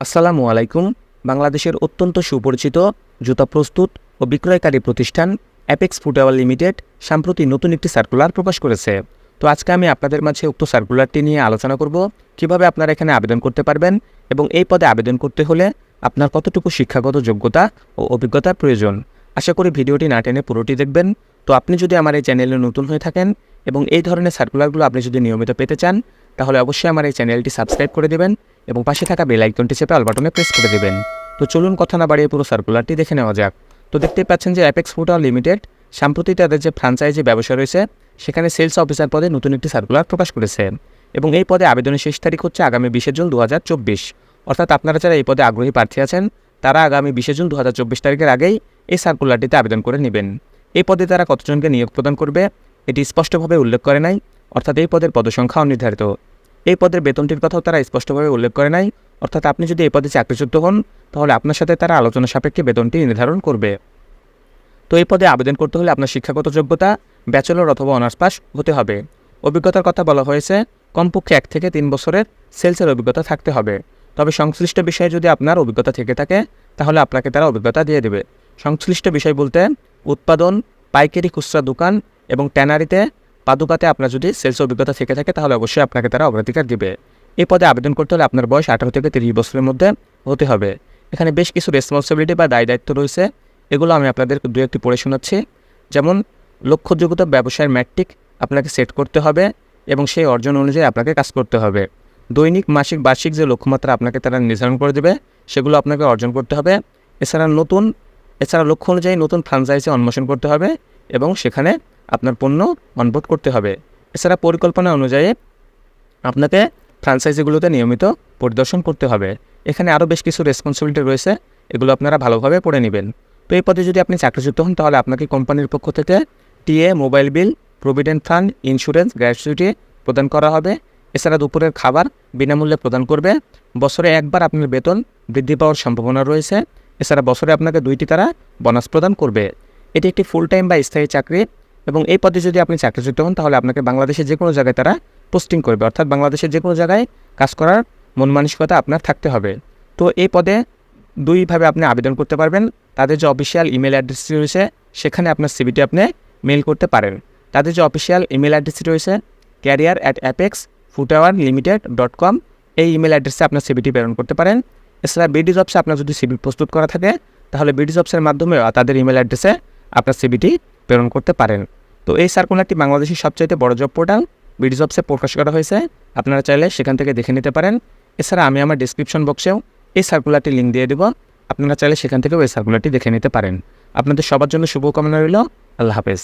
আসসালামু আলাইকুম। বাংলাদেশের অত্যন্ত সুপরিচিত জুতা প্রস্তুত ও বিক্রয়কারী প্রতিষ্ঠান অ্যাপেক্স ফুটওয়ার লিমিটেড সাম্প্রতি নতুন একটি সার্কুলার প্রকাশ করেছে। তো আজকে আমি আপনাদের মাঝে উক্ত সার্কুলারটি নিয়ে আলোচনা করব, কীভাবে আপনারা এখানে আবেদন করতে পারবেন এবং এই পদে আবেদন করতে হলে আপনার কতটুকু শিক্ষাগত যোগ্যতা ও অভিজ্ঞতার প্রয়োজন। আশা করি ভিডিওটি না টেনে পুরোটি দেখবেন। তো আপনি যদি আমার এই চ্যানেলে নতুন হয়ে থাকেন এবং এই ধরনের সার্কুলারগুলো আপনি যদি নিয়মিত পেতে চান, তাহলে অবশ্যই আমার এই চ্যানেলটি সাবস্ক্রাইব করে দেবেন। এবং পাশে থাকা বেল আইকনটি চেপে অল বাটনে প্রেস করে দেবেন। তো চলুন কথা না বাড়িয়ে পুরো সার্কুলারটি দেখে নেওয়া যাক। তো দেখতেই পাচ্ছেন যে অ্যাপেক্স ফুটওয়ার লিমিটেড সাম্প্রতি তাদের যে ফ্রাঞ্চাইজি ব্যবসা রয়েছে, সেখানে সেলস অফিসার পদে নতুন একটি সার্কুলার প্রকাশ করেছে। এবং এই পদে আবেদনের শেষ তারিখ হচ্ছে আগামী বিশে জুন দু হাজার চব্বিশ। অর্থাৎ আপনারা যারা এই পদে আগ্রহী প্রার্থী আছেন, তারা আগামী বিশে জুন দু হাজার চব্বিশ তারিখের আগেই এই সার্কুলারটিতে আবেদন করে নেবেন। এই পদে তারা কতজনকে নিয়োগ প্রদান করবে, এটি স্পষ্টভাবে উল্লেখ করে নাই। অর্থাৎ এই পদের পদসংখ্যা অনির্ধারিত এই পদের বেতনটির কথাও তারা স্পষ্টভাবে উল্লেখ করে নাই। অর্থাৎ আপনি যদি এই পদে চাকরিযুক্ত হন, তাহলে আপনার সাথে তারা আলোচনা সাপেক্ষে বেতনটি নির্ধারণ করবে। তো এই পদে আবেদন করতে হলে আপনার শিক্ষাগত যোগ্যতা, ব্যাচেলর অথবা অনার্স পাস হতে হবে। অভিজ্ঞতার কথা বলা হয়েছে, কমপক্ষে এক থেকে তিন বছরের সেলসের অভিজ্ঞতা থাকতে হবে। তবে সংশ্লিষ্ট বিষয়ে যদি আপনার অভিজ্ঞতা থেকে থাকে, তাহলে আপনাকে তারা অভিজ্ঞতা দিয়ে দেবে। সংশ্লিষ্ট বিষয় বলতে, উৎপাদন, পাইকারি খুচরা দোকান এবং ট্যানারিতে পাদুকাতে আপনার যদি সেলস অভিজ্ঞতা থেকে থাকে, তাহলে অবশ্যই আপনাকে তারা অগ্রাধিকার দিবে। এই পদে আবেদন করতে হলে আপনার বয়স আঠারো থেকে তিরিশ বছরের মধ্যে হতে হবে। এখানে বেশ কিছু রেসপন্সিবিলিটি বা দায় দায়িত্ব রয়েছে। এগুলো আমি আপনাদের দু একটি পড়ে শোনাচ্ছি। যেমন, লক্ষ্যযোগ্যতা ব্যবসায়ের ম্যাট্রিক আপনাকে সেট করতে হবে এবং সেই অর্জন অনুযায়ী আপনাকে কাজ করতে হবে। দৈনিক, মাসিক, বার্ষিক যে লক্ষ্যমাত্রা আপনাকে তারা নির্ধারণ করে দেবে, সেগুলো আপনাকে অর্জন করতে হবে। এছাড়া নতুন, এছাড়া লক্ষ্য অনুযায়ী নতুন ফ্রাঞ্চাইজি অন্বেষণ করতে হবে এবং সেখানে আপনার পণ্য অনবোর্ড করতে হবে। এছাড়া পরিকল্পনা অনুযায়ী আপনাকে ফ্রাঞ্চাইজিগুলোতে নিয়মিত পরিদর্শন করতে হবে। এখানে আরও বেশ কিছু রেসপন্সিবিলিটি রয়েছে, এগুলো আপনারা ভালোভাবে পড়ে নেবেন। তো এই পদে যদি আপনি চাকরিযুক্ত হন, তাহলে আপনাকে কোম্পানির পক্ষ থেকে TA mobile bill provident fund insurance gratuity প্রদান করা হবে। এছাড়া দুপুরের খাবার বিনামূল্যে প্রদান করবে। বছরে একবার আপনার বেতন বৃদ্ধি পাওয়ার সম্ভাবনা রয়েছে। এছাড়া বছরে আপনাকে দুইটি তারা বোনাস প্রদান করবে। এটি একটি ফুল টাইম বা স্থায়ী চাকরি। এবং এই পদে যদি আপনি চাকরিযুক্ত হন, তাহলে আপনাকে বাংলাদেশের যে কোনো জায়গায় তারা পোস্টিং করবে। অর্থাৎ বাংলাদেশের যে কোনো জায়গায় কাজ করার মন মানসিকতা আপনার থাকতে হবে। তো এই পদে দুইভাবে আপনি আবেদন করতে পারবেন। তাদের যে অফিসিয়াল ইমেল অ্যাড্রেসটি রয়েছে, সেখানে আপনার সিবিটি আপনি মেল করতে পারেন। তাদের যে অফিসিয়াল ইমেল অ্যাড্রেসটি রয়েছে career at Apex footwear limited dot com এই ইমেল অ্যাড্রেসে আপনার সিবিটি প্রেরণ করতে পারেন। এছাড়া বিডি জবসে আপনার যদি সিবি প্রস্তুত করা থাকে, তাহলে বিডি জবসের মাধ্যমে তাদের ইমেল অ্যাড্রেসে আপনার সিবিটি প্রেরণ করতে পারেন। তো এই সার্কুলারটি বাংলাদেশের সবচাইতে বড় জব পোর্টাল বিডি জবসে প্রকাশ করা হয়েছে। আপনারা চাইলে সেখান থেকে দেখে নিতে পারেন। এছাড়া আমি আমার ডিসক্রিপশন বক্সেও এই সার্কুলারটি লিঙ্ক দিয়ে দেবো। আপনারা চাইলে সেখান থেকেও এই সার্কুলারটি দেখে নিতে পারেন। আপনাদের সবার জন্য শুভকামনা রইল। আল্লাহ হাফেজ।